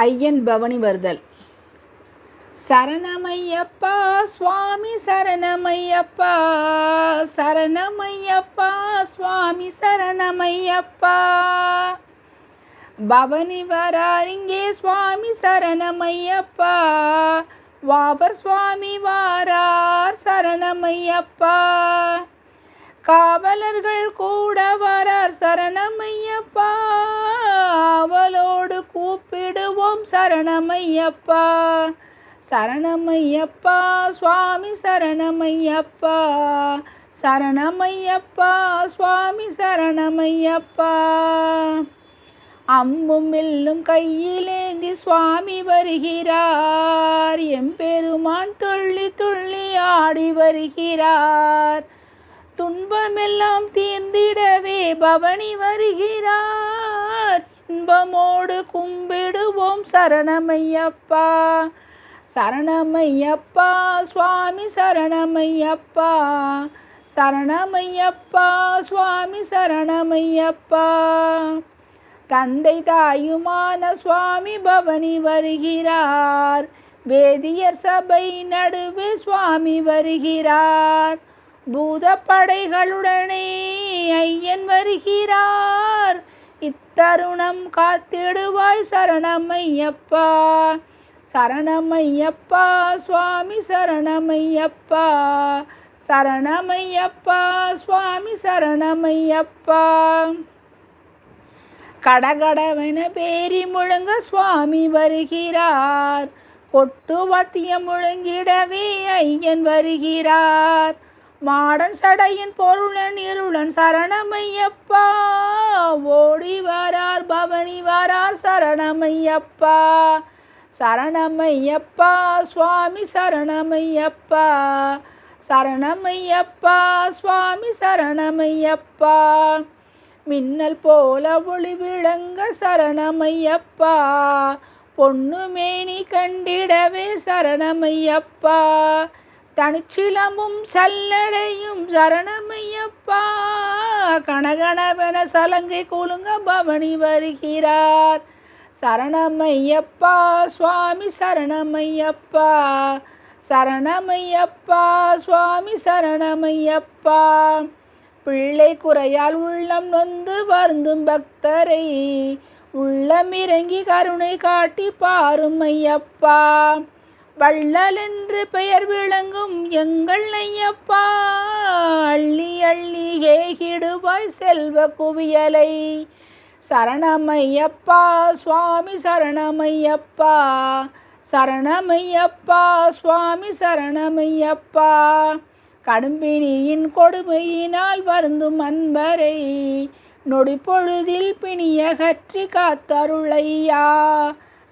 ஐயன் பவனி வருதல். சரணமையப்பா சுவாமி சரணமையப்பா சரணமையப்பா சுவாமி சரணமையப்பா. பவனி வராரிங்கே சுவாமி சரணமையப்பா. வாபர் சுவாமி வாரார் சரணமையப்பா. காவலர்கள் கூட வரார் சரணமையப்பா. அவளோடு கூப்பிடுவோம் சரணமையப்பா. சரணமையப்பா சுவாமி சரணமையப்பா. சரணமையப்பா சுவாமி சரணமையப்பா. அம்பும் வில்லும் கையிலேந்தி சுவாமி வருகிறார். எம்பெருமான் துள்ளி துள்ளி ஆடி வருகிறார். துன்பமெல்லாம் தீர்ந்திடவே பவனி வருகிறார். இன்பமோடு கும்பிடுவோம் சரணமையப்பா. சரணமையப்பா சுவாமி சரணமையப்பா. சரணமையப்பா சுவாமி சரணமையப்பா. தந்தை தாயுமான சுவாமி பவனி வருகிறார். வேதியர் சபை நடுவே சுவாமி வருகிறார். பூதப்படைகளுடனே ஐயன் வருகிறார். இத்தருணம் காத்திடுவாய் சரணமையப்பா. சரணமையப்பா சுவாமி சரணமையப்பா. சரணமையப்பா சுவாமி சரணமையப்பா. கடகடவென பேரி முழங்க சுவாமி வருகிறார். கொட்டு வாத்தியம் முழங்கிடவே ஐயன் வருகிறார். மாடன் சடையின் பொருளன் இருளன் சரணமையப்பா. ஓடி வரார் பவனி வரார் சரணமையப்பா. சரணமையப்பா சுவாமி சரணமையப்பா. சரணமையப்பா சுவாமி சரணமையப்பா. மின்னல் போல ஒளி விளங்க சரணமையப்பா. பொண்ணு மேனி கண்டிடவே சரணமையப்பா. தனிச்சிலமும் சல்லடையும் சரணமையப்பா. கணகணவென சலங்கை குலுங்க பவனி வருகிறார். சரணமையப்பா சுவாமி சரணமையப்பா. சரணமையப்பா சுவாமி சரணமையப்பா. பிள்ளை குறையால் உள்ளம் நொந்து வருந்தும் பக்தரை. உள்ளம் இறங்கி கருணை காட்டி பாரும் ஐயப்பா. வள்ளல் என்று பெயர் விளங்கும் எங்கள் ஐயப்பா அள்ளி அள்ளி ஏகிடுவாய் செல்வ குவியலை. சரணமையப்பா சுவாமி சரணமையப்பா. சரணமையப்பா சுவாமி சரணமையப்பா. கடும்பினியின் கொடுமையினால் வருந்தும் அன்பரை. நொடிப்பொழுதில் பிணியகற்றி காத்தருளையா.